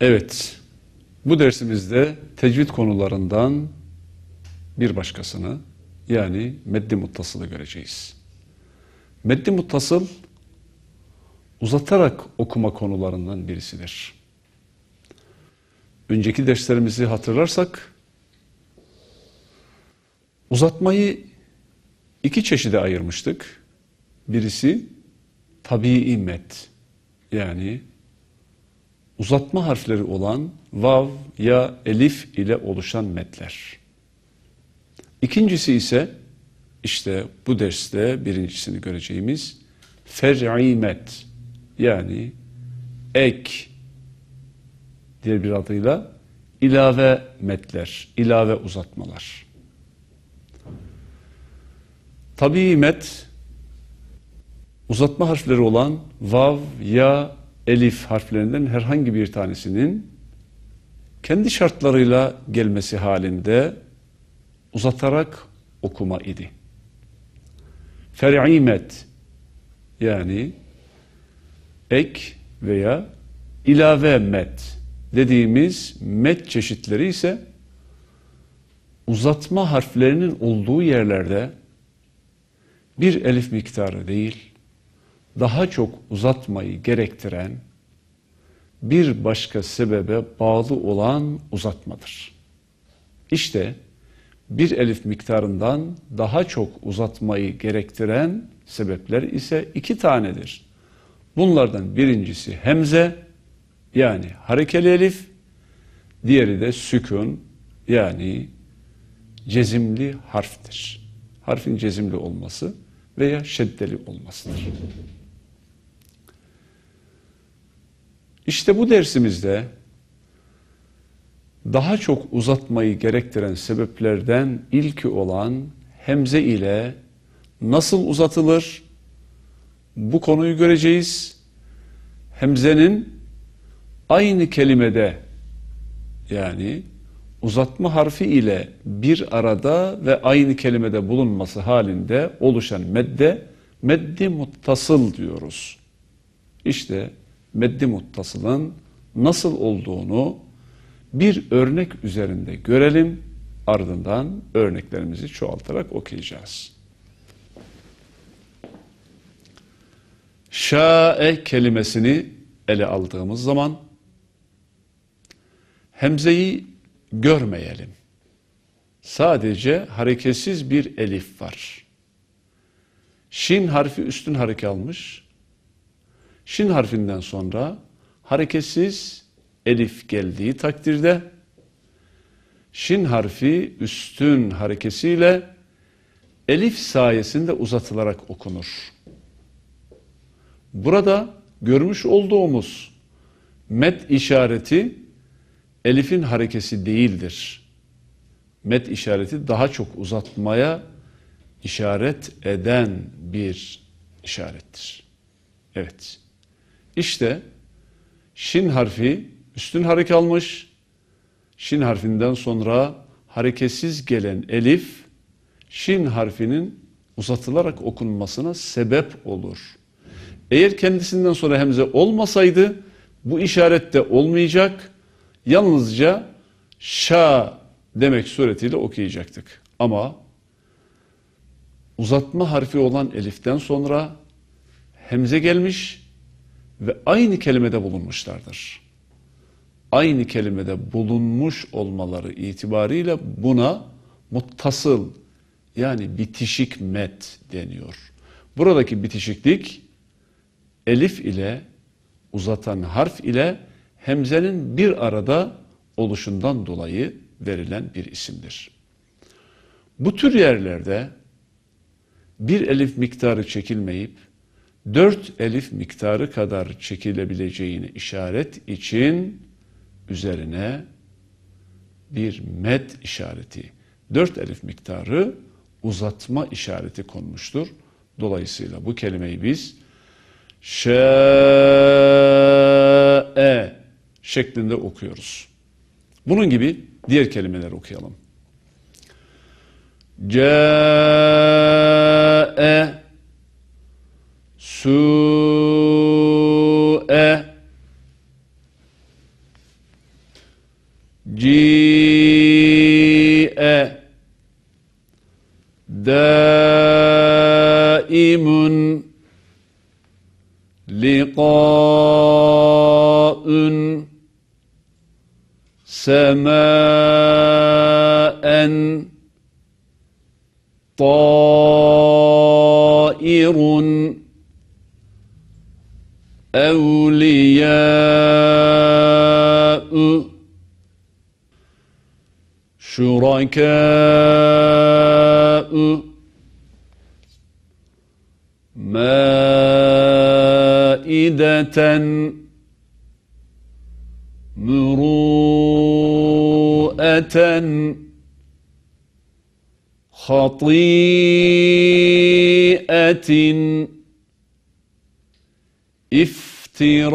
Evet, bu dersimizde tecvid konularından bir başkasını yani meddi muttasılı göreceğiz. Meddi muttasıl uzatarak okuma konularından birisidir. Önceki derslerimizi hatırlarsak uzatmayı iki çeşide ayırmıştık. Birisi tabii met yani uzatma harfleri olan vav ya elif ile oluşan metler. İkincisi ise işte bu derste birincisini göreceğimiz fer'i met yani ek diğer bir adıyla ilave metler, ilave uzatmalar. Tabii met uzatma harfleri olan vav, ya, elif harflerinden herhangi bir tanesinin kendi şartlarıyla gelmesi halinde uzatarak okuma idi. Fer'i met yani ek veya ilave met dediğimiz met çeşitleri ise uzatma harflerinin olduğu yerlerde bir elif miktarı değil, daha çok uzatmayı gerektiren bir başka sebebe bağlı olan uzatmadır. İşte bir elif miktarından daha çok uzatmayı gerektiren sebepler ise iki tanedir. Bunlardan birincisi hemze yani harekeli elif, diğeri de sükun yani cezimli harftir. Harfin cezimli olması veya şeddeli olmasıdır. İşte bu dersimizde daha çok uzatmayı gerektiren sebeplerden ilki olan hemze ile nasıl uzatılır bu konuyu göreceğiz. Hemzenin aynı kelimede yani uzatma harfi ile bir arada ve aynı kelimede bulunması halinde oluşan medde meddi muttasıl diyoruz. İşte meddi muttasılın nasıl olduğunu bir örnek üzerinde görelim. Ardından örneklerimizi çoğaltarak okuyacağız. Şa'e kelimesini ele aldığımız zaman hemzeyi görmeyelim. Sadece hareketsiz bir elif var. Şin harfi üstün hareke almış. Şin harfinden sonra hareketsiz elif geldiği takdirde şin harfi üstün harekesiyle elif sayesinde uzatılarak okunur. Burada görmüş olduğumuz met işareti elifin harekesi değildir. Met işareti daha çok uzatmaya işaret eden bir işarettir. Evet. İşte şin harfi üstün hareke almış. Şin harfinden sonra hareketsiz gelen elif şin harfinin uzatılarak okunmasına sebep olur. Eğer kendisinden sonra hemze olmasaydı bu işaret de olmayacak. Yalnızca şa demek suretiyle okuyacaktık. Ama uzatma harfi olan eliften sonra hemze gelmiş ve aynı kelimede bulunmuşlardır. Aynı kelimede bulunmuş olmaları itibariyle buna muttasıl yani bitişik met deniyor. Buradaki bitişiklik elif ile uzatan harf ile hemzenin bir arada oluşundan dolayı verilen bir isimdir. Bu tür yerlerde bir elif miktarı çekilmeyip dört elif miktarı kadar çekilebileceğini işaret için üzerine bir met işareti, dört elif miktarı uzatma işareti konmuştur. Dolayısıyla bu kelimeyi biz şe'e şeklinde okuyoruz. Bunun gibi diğer kelimeler okuyalım. Câ'e su'e جيء دائم لقاء سماء طائر أولياء شركاء مائدة مروءة خطيئة افتراء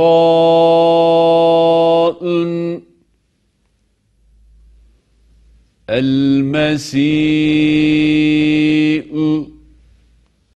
المسيح.